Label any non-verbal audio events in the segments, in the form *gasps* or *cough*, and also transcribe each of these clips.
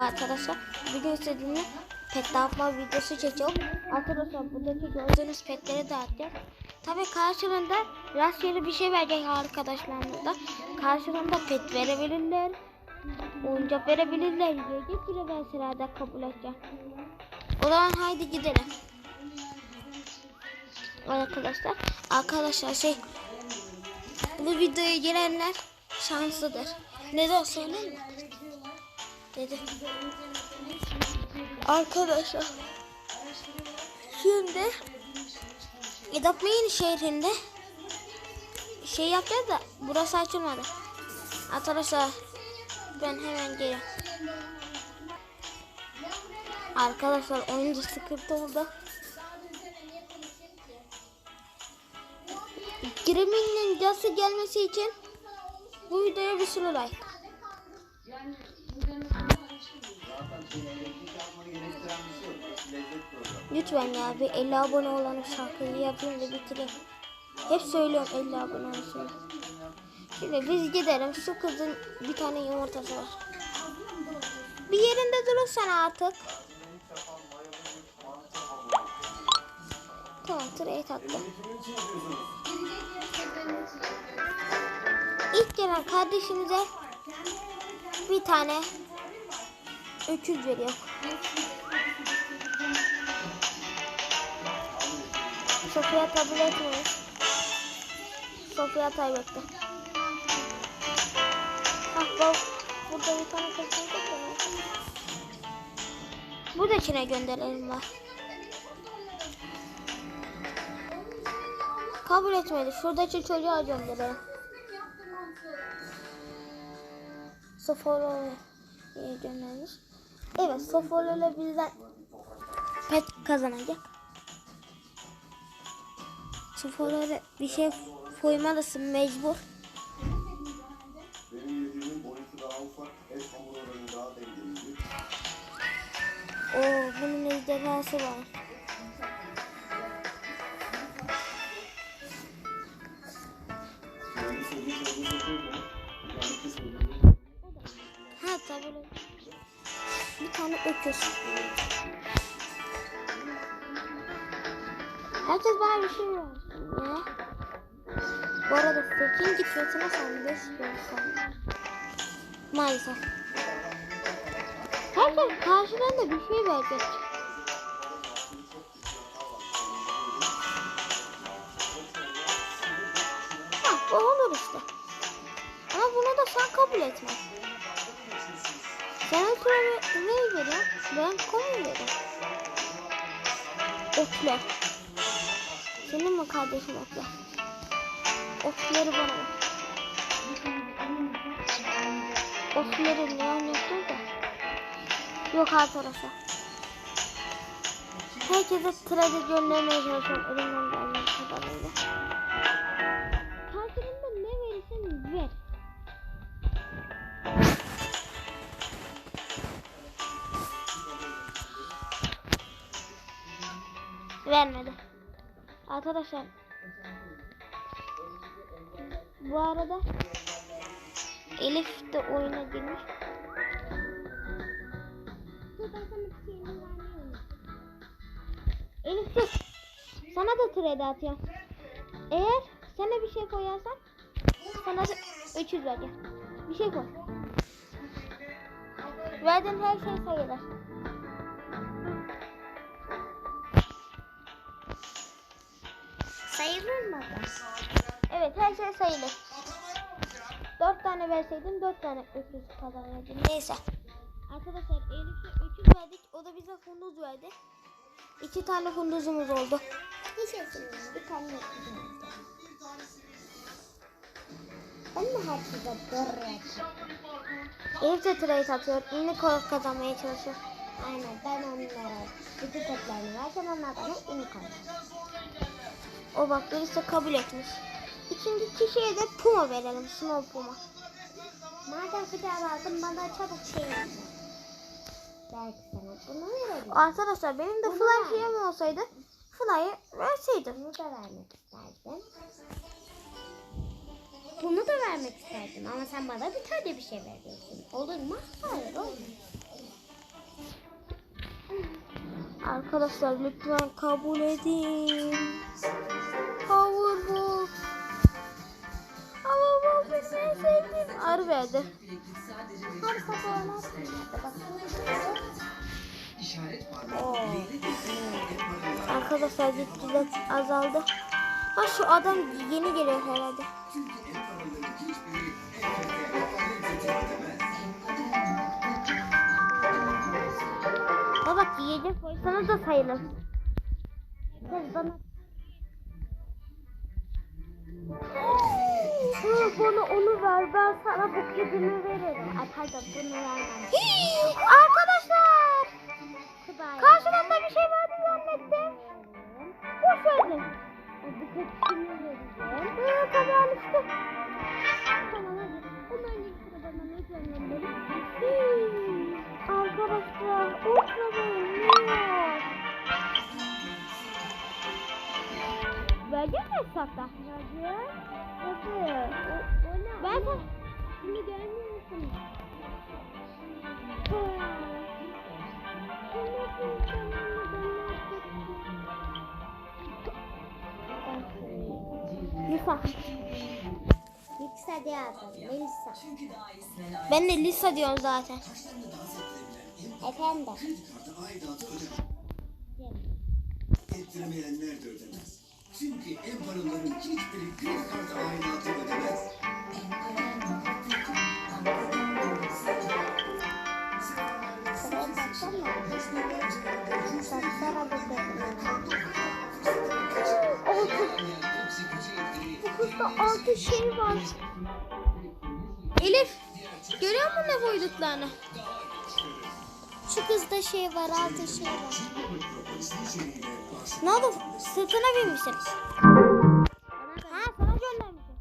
Arkadaşlar bugün istediğimde pet dağıtma videosu çekeceğim. Arkadaşlar buradaki gördüğünüz petleri dağıtacağız. Tabi karşılığında rastgele bir şey verecek arkadaşlarımız da. Karşılığında pet verebilirler. Oyuncak verebilirler. Yiyecek bile verseler de kabul edeceğim. O zaman haydi gidelim. Arkadaşlar, arkadaşlar şey bu videoya girenler şanslıdır. Neden söyleyeyim mi? Dedi. Arkadaşlar şimdi Edapmeyin şehrinde şey yapacağız da burası açılmadı. Arkadaşlar ben hemen geliyorum. Arkadaşlar oyunda sıkıntı oldu. Gremlin'in cası gelmesi için bu videoya bir sürü like. Lütfen ya bir 50 abone olan şarkıyı yapayım da bitireyim. Hep söylüyorum 50 abone olsun. Şimdi biz gidelim. Şu kızın bir tane yumurtası var. Bir yerinde durursana artık. Tamam tıraya taktım. İlk gelen kardeşimize bir tane 300 veriyor. Sofya kabul etmiyor. Sofya kaybetti. Hah bak burada bir tane kız var. Buradakine gönderelim var. Kabul etmedi. Şuradaki çocuğa gönderelim. Sofolo'ya göndermiş. Evet Sofolo'yla bizden pet kazanacak. Sofolo'ya bir şey koymalısın mecbur. Oo bunun ejderhası var. Tane öküz. Herkes bana bir şey versin ya. Bu arada sekin gitmesine sen de istiyorsan. Maalesef. Herkes karşıdan da bir şey verecek. Ha bu olur işte. Ama bunu da sen kabul etme. Sıra ne veriyorsun? Ben koyun veriyorum. Otlar. Senin mi kardeşin otlar? Otları bana ver. Otları ne anlatıyor da? Yok arkadaşlar. Herkese trade göndermeye çalışıyorum elimden geldiği kadarıyla. Vermedi. Arkadaşlar. Bu arada Elif de oyuna girmiş. Elif dur. Sana da trade atıyorum. Eğer sana bir şey koyarsan sana da 300 vereceğim. Bir şey koy. Verdiğin her şey sayılır. Sayılır? Evet her şey sayılır. Dört tane verseydim dört tane öküz kazanırdım. Neyse. Arkadaşlar Elif'e öküz verdik. O da bize funduz verdi. İki tane funduzumuz oldu. Bir tane öküzümüz. Ben de hafızda börek. Elif de trade atıyor. Unicorn kazanmaya çalışıyor. Aynen ben onlara bütün toplarını versem onlar bana unicorn. O bak birisi kabul etmiş. İkinci kişiye de Puma verelim. Snow Puma. Madem fıçağı lazım bana çabuk şey yapın. Belki sana bunu verelim. Arkadaşlar benim de Fly. Hiyam olsaydı Fly'ı verseydim. Bunu da vermek isterdim. Bunu da vermek isterdim ama sen bana bir tane bir şey veriyorsun. Olur mu? Hayır olmaz. Arkadaşlar lütfen kabul edin. Powerball. Powerball benim en sevdiğim arı verdi. Arkadaşlar gitgide azaldı. Ha şu adam yeni geliyor herhalde. Da sayılır. Kız bana Hı, bana onu ver ben sana bu kedimi veririm. Ay pardon bunu vermem. Arkadaşlar karşımda bir şey vardı zannettim. Boş verdim. Bu kötüsünü vereceğim. Hı, tamam işte. Tamam hadi. Bunların ikisini bana ne? Arkadaşlar ultra Mi hesapta? Hadi. Hadi. O ne? Ben de Bunu görmüyor musun? Lisa. Lisa diye yazdım. Melisa. Ben de Lisa diyorum zaten. Efendim. Ettiremeyenler de ödemez. Çünkü ev paraların hiçbiri kredi kartı aidatı ödemez. Altı şey var. Elif. Görüyor musun ne koyduklarını? Şu kızda şey var, altı şey var. Ne oldu? Sırtına binmişsin. Ha sana göndermişim.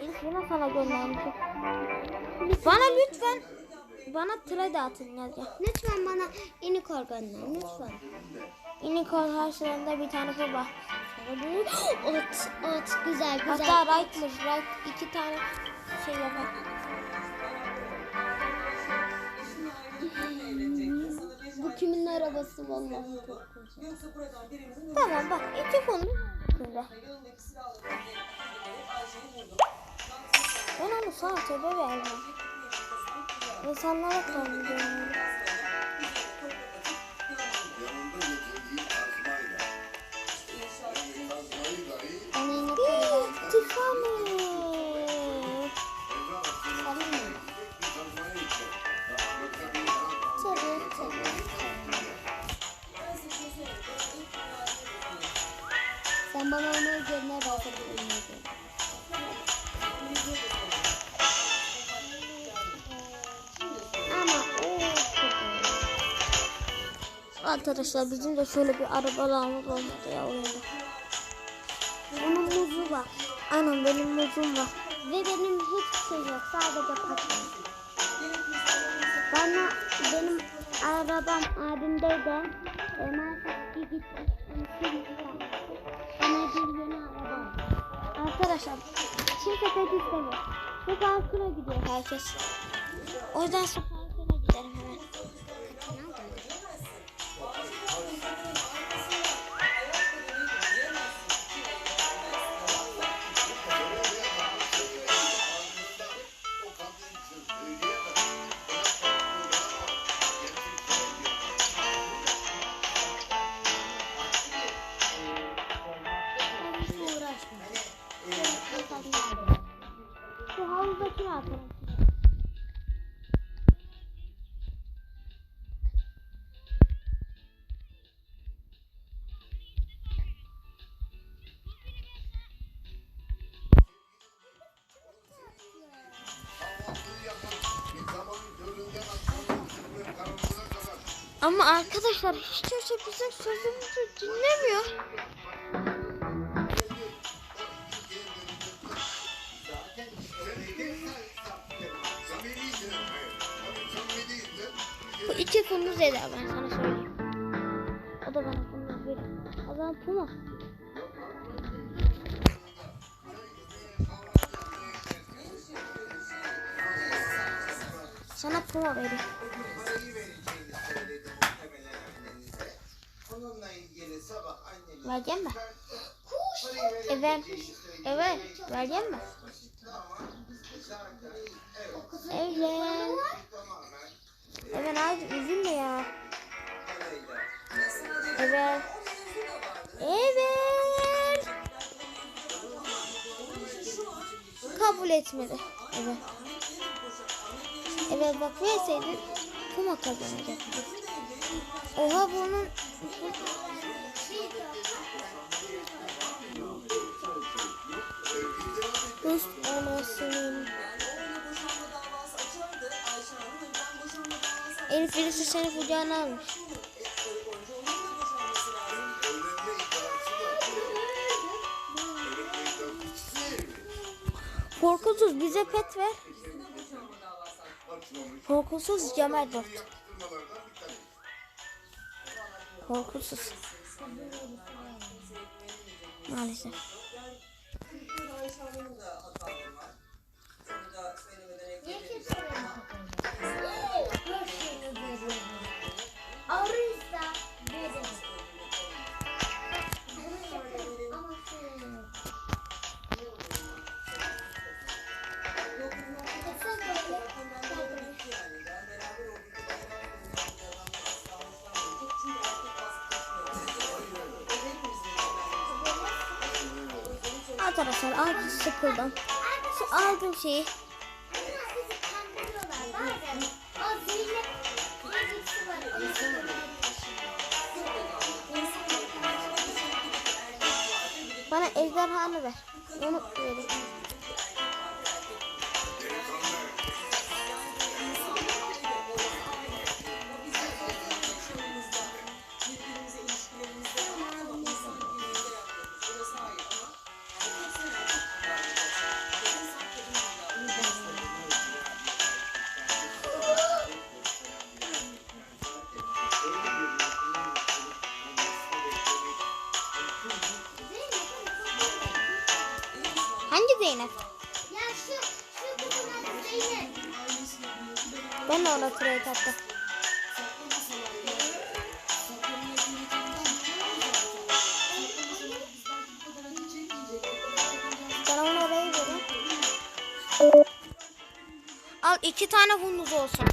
Elif yine sana göndermişim. Bana lütfen bana tıra dağıtın yazacağım. Lütfen bana unicorn gönder, lütfen. Unicorn harçlarında bir tane kurbağa. *gasps* Ot, ot, güzel, güzel. Hatta right'mış. Right iki tane şey yapar. Kimin arabası vallahi. Tamam bak iki konu üstünde. Ben onu sana tövbe vermem. İnsanlara tanıyorum. Arkadaşlar bizim de şöyle bir arabalarımız olmadı ya oyunda. Onun muzu var. Aynen benim muzum var. Ve benim hiç şey yok. Sadece patron. Bana benim arabam abimde de e, ki gitti. Bana bir yeni araba. Arkadaşlar kimse pek istemiyor. Bu parkura gidiyor herkes. O yüzden şu Ama arkadaşlar hiç kimse bizim sözümüzü dinlemiyor. Bu iki kunduz eder ben sana söyleyeyim. O da bana kunduz verir. O zaman puma. Sana puma vereyim. Söyledi muhtemelen annenize. Onunla ilgili sabah anneniz Vereceğim mi? parayı Evet. Evet. Vereceğim mi? Evet. tamamen Evet hadi üzülme ya. Evet. Evet. Kabul etmedi. Evet. Evet bak verseydin Puma kazanacaktı. Oha bunun Üst anasının. Elif birisi seni kucağına almış. Korkusuz bize pet ver. Korkusuz Cemal Dört. Korkusuz. Maalesef. Arkadaşlar artık sıkıldım. Şu aldığım şeyi bana ejderhanı ver. Onu vereyim. Zeynep? Ya şu, şu kızın adı Zeynep. Ben de ona trade attım. Ben onu oraya vereyim. Al iki tane hunduz olsun.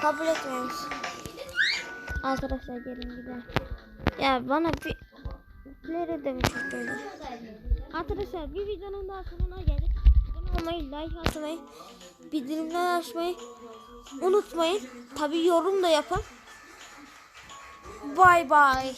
Kabul etmiyoruz. Arkadaşlar gelin gidelim. Ya bana bir Nerede demişim böyle. Arkadaşlar bir videonun daha sonuna geldik. Abone olmayı, like atmayı, bildirimleri açmayı unutmayın. Tabi yorum da yapın. Bye bye.